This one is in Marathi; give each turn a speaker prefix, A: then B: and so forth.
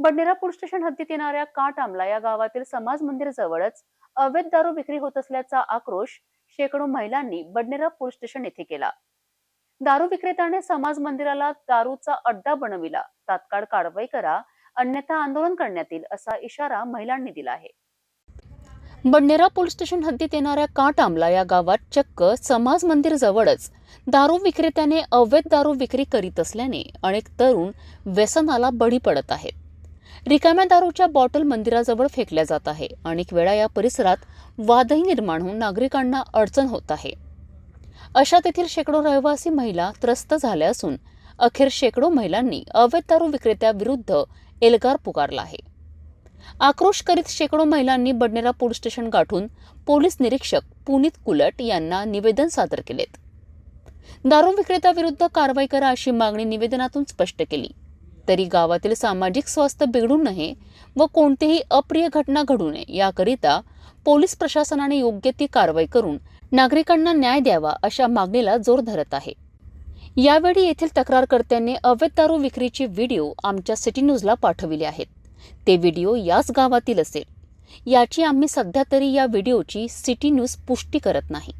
A: बडनेरा पोलीस स्टेशन हद्दीत येणाऱ्या काटआमला या गावातील समाज मंदिर जवळच अवैध दारू विक्री होत असल्याचा आक्रोश शेकडो महिलांनी बडनेरा पूर स्टेशन येथे केला. दारू विक्रेत्याने समाज मंदिराला दारूचा अड्डा बनविला. तात्काळ कारवाई करा अन्यथा आंदोलन करण्यात येईल असा इशारा महिलांनी दिला आहे. बडनेरा पोलीस स्टेशन हद्दीत येणाऱ्या काटआमला या गावात चक्क समाज मंदिर जवळच दारू विक्रेत्याने अवैध दारू विक्री करीत असल्याने अनेक तरुण व्यसनाला बळी पडत आहेत. रिकाम्या दारूच्या बॉटल मंदिराजवळ फेकल्या जात आहे. अनेक वेळा या परिसरात वादही निर्माण होऊन नागरिकांना अडचण होत आहे. अशा तेथील शेकडो रहिवासी महिला त्रस्त झाल्या असून अखेर शेकडो महिलांनी अवैध दारू विक्रेत्याविरुद्ध एल्गार पुकारला आहे. आक्रोश करीत शेकडो महिलांनी बडनेरा पोलीस स्टेशन गाठून पोलीस निरीक्षक पुनीत कुलट यांना निवेदन सादर केलेत. दारू विक्रेत्याविरुद्ध कारवाई करा अशी मागणी निवेदनातून स्पष्ट केली. तरी गावातील सामाजिक स्वास्थ्य बिघडू नये व कोणतीही अप्रिय घटना घडू नये याकरिता पोलीस प्रशासनाने योग्य ती कारवाई करून नागरिकांना न्याय द्यावा अशा मागणीला जोर धरत आहे. यावेळी येथील तक्रारकर्त्यांनी अवैध दारू विक्रीचे व्हिडिओ आमच्या सिटी न्यूजला पाठविले आहेत. ते व्हिडिओ याच गावातील असेल. याची आम्ही सध्या तरी या व्हिडिओची सिटी न्यूज पुष्टी करत नाही.